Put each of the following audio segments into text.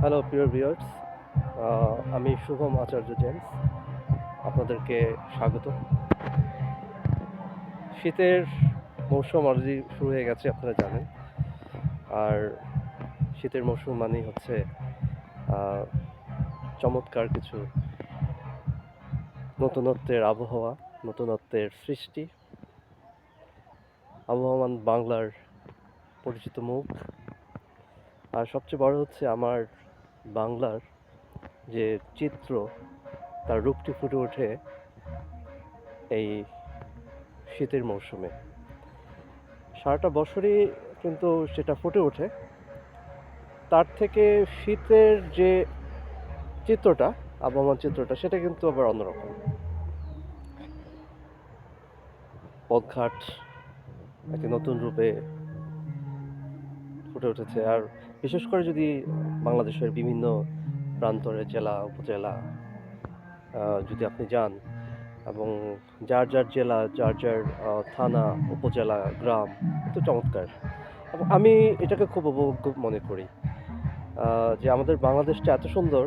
Hello প্রিয় viewers আমি শুভম আচার্য James. আপনাদেরকে স্বাগত। শীতের মৌসুম অলরেডি শুরু হয়ে গেছে, আপনারা জানেন। আর শীতের মৌসুম মানেই হচ্ছে চমৎকার কিছু নতুনত্বের আবহাওয়া, নতুনত্বের সৃষ্টি। আবহমান বাংলার পরিচিত মুখ। আর সবচেয়ে বড় হচ্ছে আমার বাংলার যে চিত্র, তার রূপটি ফুটে ওঠে এই শীতের মৌসুমে। সারাটা বছরই কিন্তু সেটা ফুটে ওঠে। তার থেকে শীতের যে চিত্রটা আবহাওয়ার চিত্রটা, সেটা কিন্তু আবার অন্যরকম। পথঘাট, একটি নতুন রূপে ফুটে উঠেছে। আর বিশেষ করে যদি বাংলাদেশের বিভিন্ন প্রান্তরে, জেলা, উপজেলা যদি আপনি যান এবং যার যার জেলা, যার যার থানা, উপজেলা, গ্রাম, তো চমৎকার। এবং আমি এটাকে খুব উপভোগ্য মনে করি যে আমাদের বাংলাদেশটা এত সুন্দর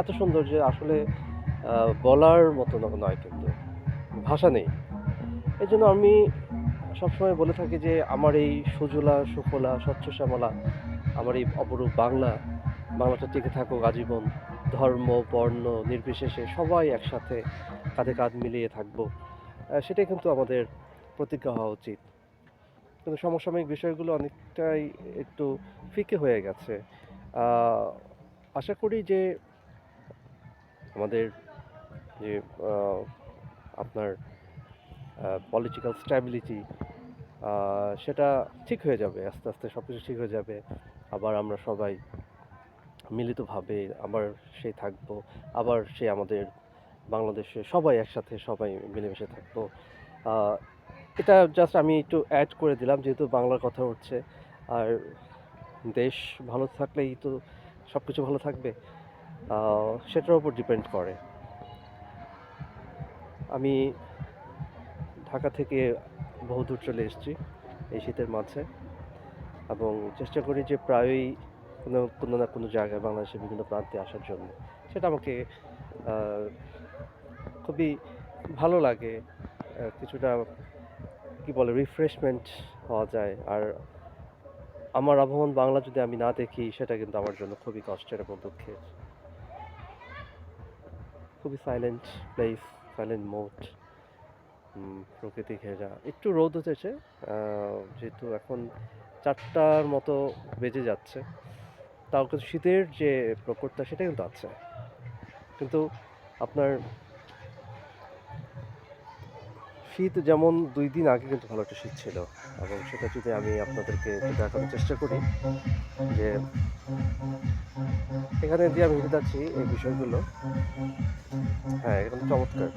এত সুন্দর যে আসলে বলার মতো নয় কিন্তু, ভাষা নেই। এই জন্য আমি সবসময় বলে থাকি যে আমার এই সুজলা, সুফলা স্বচ্ছ শ্যামলা আমার এই অপরূপ বাংলা, বাংলাটা টিকে থাকুক আজীবন। ধর্ম, বর্ণ, নির্বিশেষে সবাই একসাথে কাঁধে কাঁধ মিলিয়ে থাকব। সেটাই কিন্তু আমাদের প্রতিজ্ঞা হওয়া উচিত। কিন্তু সমসাময়িক বিষয়গুলো অনেকটাই একটু ফিকে হয়ে গেছে। আশা করি যে আমাদের যে আপনার পলিটিক্যাল স্ট্যাবিলিটি সেটা ঠিক হয়ে যাবে, আস্তে আস্তে সব কিছু ঠিক হয়ে যাবে। আবার আমরা সবাই মিলিতভাবে আবার সেই থাকব, আবার সে আমাদের বাংলাদেশে সবাই একসাথে সবাই মিলেমিশে থাকব। এটা জাস্ট আমি একটু অ্যাড করে দিলাম, যেহেতু বাংলার কথা হচ্ছে আর দেশ ভালো থাকলেই তো সব কিছু ভালো থাকবে। সেটার উপর ডিপেন্ড করে। আমি ঢাকা থেকে বহুদূর চলে এসেছি এই শীতের মাঝে। এবং চেষ্টা করি যে প্রায়ই কোনো কোনো না কোনো জায়গায় বাংলাদেশের বিভিন্ন প্রান্তে আসার জন্য। সেটা আমাকে খুবই ভালো লাগে। কিছুটা কি বলে রিফ্রেশমেন্ট হওয়া যায়। আর আমার আবহমান বাংলা যদি আমি না দেখি, সেটা কিন্তু আমার জন্য খুবই কষ্টের এবং দুঃখের। খুবই সাইলেন্ট প্লেস সাইলেন্ট মোড প্রকৃতি ঘেরা। একটু রোদ উঠেছে যেহেতু এখন চারটার মতো বেজে যাচ্ছে। তাও কিন্তু শীতের যে প্রকোপটা, সেটা কিন্তু আছে। কিন্তু আপনার শীত যেমন দুই দিন আগে কিন্তু ভালো একটা শীত ছিল। এবং সেটা যদি আমি আপনাদেরকে দেখানোর চেষ্টা করি যে এখানে দিয়ে আমি যাচ্ছি, এই বিষয়গুলো হ্যাঁ একদম চমৎকার।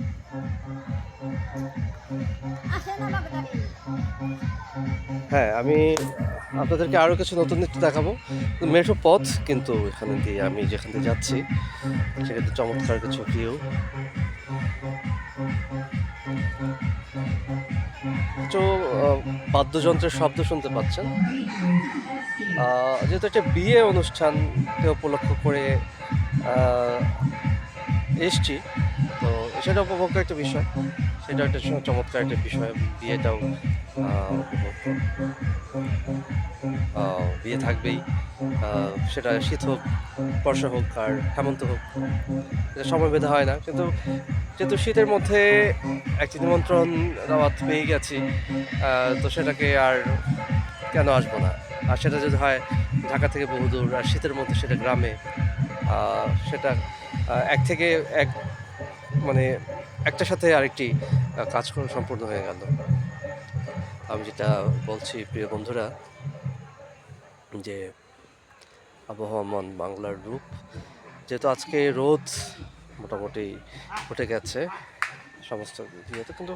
হ্যাঁ আমি আপনাদেরকে আরও কিছু নতুন নৃত্য দেখাবো। মেঠো পথ কিন্তু এখানে দিয়ে আমি যেখান দিয়ে যাচ্ছি, সেখানে চমৎকার কিছু ভিউ বাদ্যযন্ত্রের শব্দ শুনতে পাচ্ছেন। যেহেতু একটা বিয়ে অনুষ্ঠানকে উপলক্ষ করে এসছি। তো সেটা উপভোগ্য একটা বিষয়। সেটা একটা চমৎকার একটা বিষয়। বিয়েটাও বিয়ে থাকবেই। সেটা শীত হোক, বর্ষা হোক আর হেমন্ত হোক, এটা সময় বেঁধে হয় না। কিন্তু, যেহেতু শীতের মধ্যে একটি নিমন্ত্রণ দাওয়াত পেয়ে গেছি তো সেটাকে আর কেন আসব না? আর সেটা যদি হয় ঢাকা থেকে বহুদূর আর শীতের মধ্যে সেটা গ্রামে সেটা এক থেকে এক মানে একটার সাথে আরেকটি কাজকর্ম সম্পূর্ণ হয়ে গেল। আমি যেটা বলছি, প্রিয় বন্ধুরা, যে আবহাওয়ামান বাংলার রূপ, যেহেতু আজকে রোদ মোটামুটি উঠে গেছে সমস্ত কিন্তু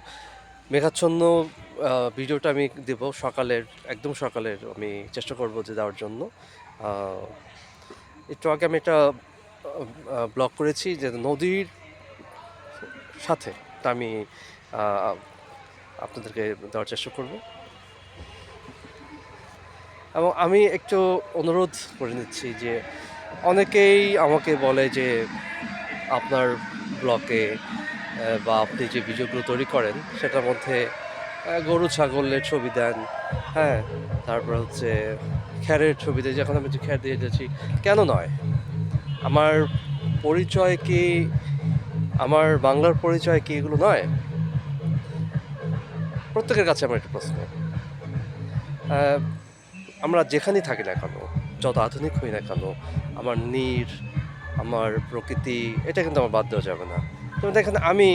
মেঘাচ্ছন্ন ভিডিওটা আমি দেব সকালের, একদম সকালের আমি চেষ্টা করব যে দেওয়ার জন্য। একটু আগে আমি একটা ব্লগ করেছি যে নদীর সাথে তা আমি আপনাদেরকে দেওয়ার চেষ্টা করব। এবং আমি একটু অনুরোধ করে নিচ্ছি যে অনেকেই আমাকে বলে যে আপনার ব্লকে বা আপনি যে ভিডিওগুলো তৈরি করেন, সেটার মধ্যে গরু, ছাগলের ছবি দেন হ্যাঁ? তারপর হচ্ছে খ্যারের ছবি দেয় যখন আমি খ্যার দিয়ে যাচ্ছি, কেন নয়? আমার পরিচয় কি, আমার বাংলার পরিচয় কি এগুলো নয়? প্রত্যেকের কাছে আমার একটা প্রশ্ন। আমরা যেখানেই থাকি না কেন, যত আধুনিক হই না কেন, আমার নীর, আমার প্রকৃতি, এটা কিন্তু আমার বাদ দেওয়া যাবে না। যেমন দেখেন, আমি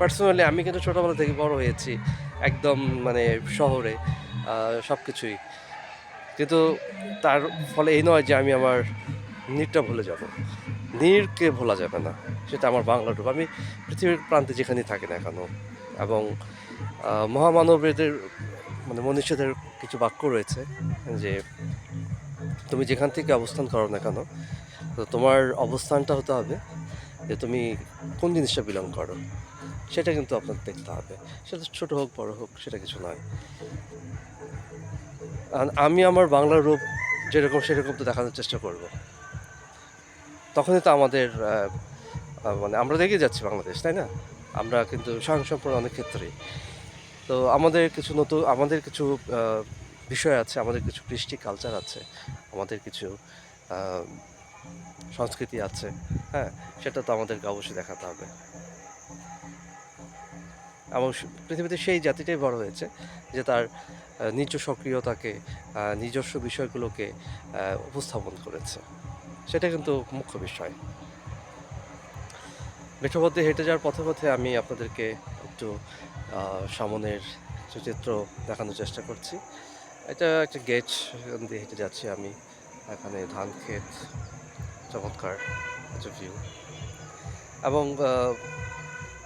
পার্সোনালি আমি কিন্তু ছোটোবেলা থেকে বড় হয়েছি, একদম মানে শহরে সব কিছুই কিন্তু তার ফলে এই নয় যে আমি আমার নীরটা ভুলে যাব। নীরকে ভোলা যাবে না, সেটা আমার বাংলা রূপ। আমি পৃথিবীর প্রান্তে যেখানেই থাকি না কেন, এবং মহামানবেদের মানে মনীষীদের কিছু বাক্য রয়েছে যে, তুমি যেখান থেকে অবস্থান করো না কেন, তো তোমার অবস্থানটা হতে হবে যে তুমি কোন জিনিসটা বিলং করো, সেটা কিন্তু আপনার দেখতে হবে। সেটা ছোট হোক, বড় হোক, সেটা কিছু নয়। আমি আমার বাংলার রূপ যেরকম সেরকম তো দেখানোর চেষ্টা করব। তখনই তো আমাদের মানে আমরা দেখে যাচ্ছি বাংলাদেশ, তাই না? আমরা কিন্তু স্বয়ংসম্পূর্ণ অনেক ক্ষেত্রেই তো আমাদের কিছু নতুন আমাদের কিছু বিষয় আছে, আমাদের কিছু কৃষ্টি কালচার আছে, আমাদের কিছু সংস্কৃতি আছে হ্যাঁ সেটা তো আমাদেরকে অবশ্যই দেখাতে হবে। এবং পৃথিবীতে সেই জাতিটাই বড় হয়েছে যে তার নিজ সক্রিয়তাকে নিজস্ব বিষয়গুলোকে উপস্থাপন করেছে। সেটা কিন্তু মুখ্য বিষয়। মেঠোপথে হেঁটে যাওয়ার পথে পথে আমি আপনাদেরকে একটু সামনের চিত্র দেখানোর চেষ্টা করছি। এটা একটা গেট দিয়ে হেঁটে যাচ্ছি আমি। এখানে ধান ক্ষেত চমৎকার ভিউ এবং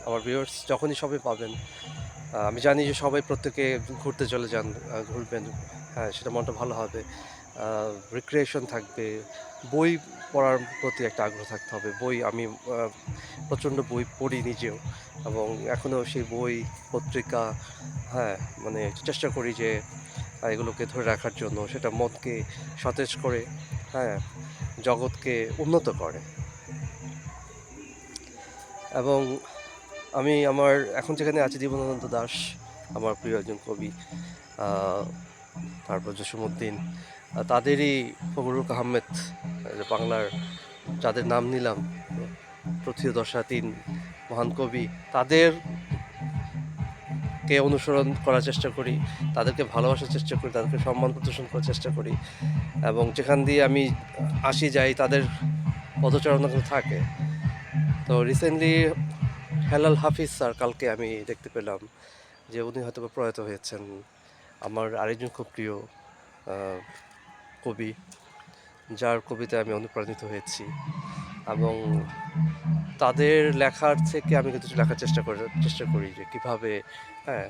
আমার ভিউয়ার্স যখনই সবাই পাবেন আমি জানি যে সবাই প্রত্যেকে ঘুরতে চলে যান ঘুরবেন হ্যাঁ সেটা মনটা ভালো হবে। রিক্রিয়েশন থাকবে, বই পড়ার প্রতি একটা আগ্রহ থাকতে হবে। বই আমি প্রচণ্ড বই পড়ি নিজেও এবং এখনও সেই বই, পত্রিকা হ্যাঁ মানে চেষ্টা করি যে এগুলোকে ধরে রাখার জন্য, সেটা মনকে সতেজ করে হ্যাঁ জগৎকে উন্নত করে। এবং আমি আমার, এখন যেখানে আছি, জীবনানন্দ দাস, আমার প্রিয় একজন কবি তারপর জসীমউদ্দিন তাদেরই ফখরুল আহমেদ বাংলার যাদের নাম নিলাম প্রথিয় দশা তিন মহান কবি, তাদের কে অনুসরণ করার চেষ্টা করি, তাদেরকে ভালোবাসার চেষ্টা করি, তাদেরকে সম্মান প্রদর্শন করার চেষ্টা করি এবং যেখান দিয়ে আমি আসি যাই, তাদের পদচারণা থাকে। তো রিসেন্টলি হেলাল হাফিজ স্যার কালকে আমি দেখতে পেলাম যে উনি হয়তো প্রয়াত হয়েছেন। আমার আরেকজন খুব প্রিয় কবি, যার কবিতায় আমি অনুপ্রাণিত হয়েছি এবং তাদের লেখার থেকে আমি কিন্তু লেখার চেষ্টা করি চেষ্টা করি যে কীভাবে হ্যাঁ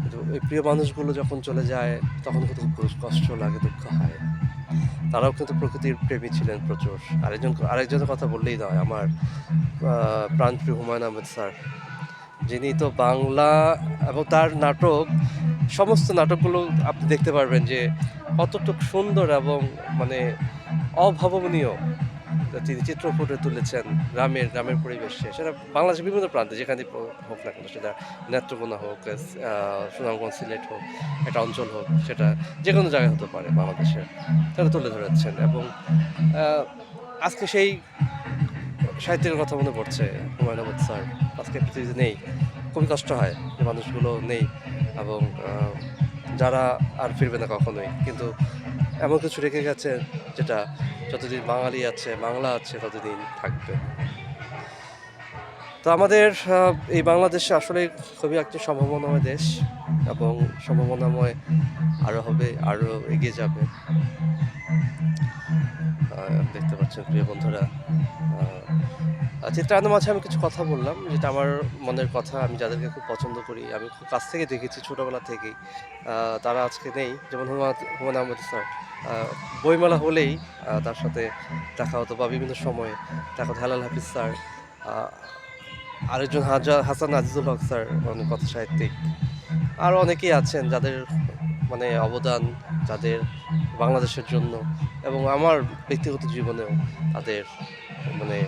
কিন্তু এই প্রিয় মানুষগুলো যখন চলে যায়, তখন কিন্তু খুব কষ্ট লাগে, দুঃখ হয়। তারাও কিন্তু প্রকৃতির প্রেমী ছিলেন প্রচুর। আরেকজন, আরেকজনের কথা বললেই নয়, আমার প্রাণপ্রিয় হুমায়ুন আহমেদ স্যার। যিনি তো বাংলা এবং তার নাটক, সমস্ত নাটকগুলো আপনি দেখতে পারবেন যে কতটুকু সুন্দর এবং মানে অভাবনীয়। তিনি চিত্র ফুটে তুলেছেন গ্রামের গ্রামের পরিবেশে, সেটা বাংলাদেশের বিভিন্ন প্রান্তে যেখানে হোক না কেন, সেটা নেত্রকোনা হোক সুনামগঞ্জ সিলেট হোক, একটা অঞ্চল হোক, সেটা যে কোনো জায়গায় হতে পারে বাংলাদেশে। তারা তুলে ধরেছেন এবং আজকে সেই সাহিত্যের কথা মনে পড়ছে হুমায়ুন আহমেদ স্যার। আজকে পৃথিবীতে নেই, খুবই কষ্ট হয় যে মানুষগুলো নেই এবং যারা আর ফিরবে না কখনোই। কিন্তু এমন কিছু রেখে গেছে যেটা যতদিন বাঙালি আছে, বাংলা আছে, ততদিন থাকবে। তো আমাদের এই বাংলাদেশে আসলে খুবই একটি সম্ভাবনাময় দেশ এবং সম্ভাবনাময় আরও হবে আরও এগিয়ে যাবে। দেখতে পাচ্ছেন প্রিয় বন্ধুরা চিত্রায়নের মাঝে আমি কিছু কথা বললাম, যেটা আমার মনের কথা, আমি যাদেরকে খুব পছন্দ করি, আমি খুব কাছ থেকে দেখেছি ছোটোবেলা থেকেই তারা আজকে নেই, যেমন হুমা হুমায়ুন আহমেদ স্যার। বইমেলা হলেই তার সাথে দেখা হতো বা বিভিন্ন সময়ে দেখা হতো। হেলাল হাফিজ স্যার আরেকজন হাজা, হাসান আজিজুল হক স্যার অনেক কথা সাহিত্যিক আর অনেকেই আছেন যাদের মানে অবদান, যাদের বাংলাদেশের জন্য এবং আমার ব্যক্তিগত জীবনেও তাদের মানে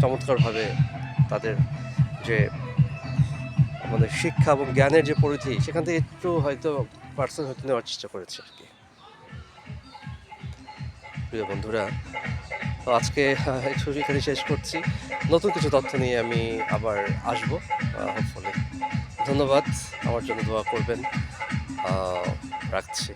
চমৎকারভাবে তাদের যে মানে শিক্ষা এবং জ্ঞানের যে পরিধি, সেখান থেকে একটু হয়তো পার্সেল হয়তো নেওয়ার চেষ্টা করেছে আর কি। প্রিয় বন্ধুরা, তো আজকে ছবি এখানে শেষ করছি। নতুন কিছু তথ্য নিয়ে আমি আবার আসব হোপফুলি ধন্যবাদ, আমার জন্য দোয়া করবেন। রাখছি।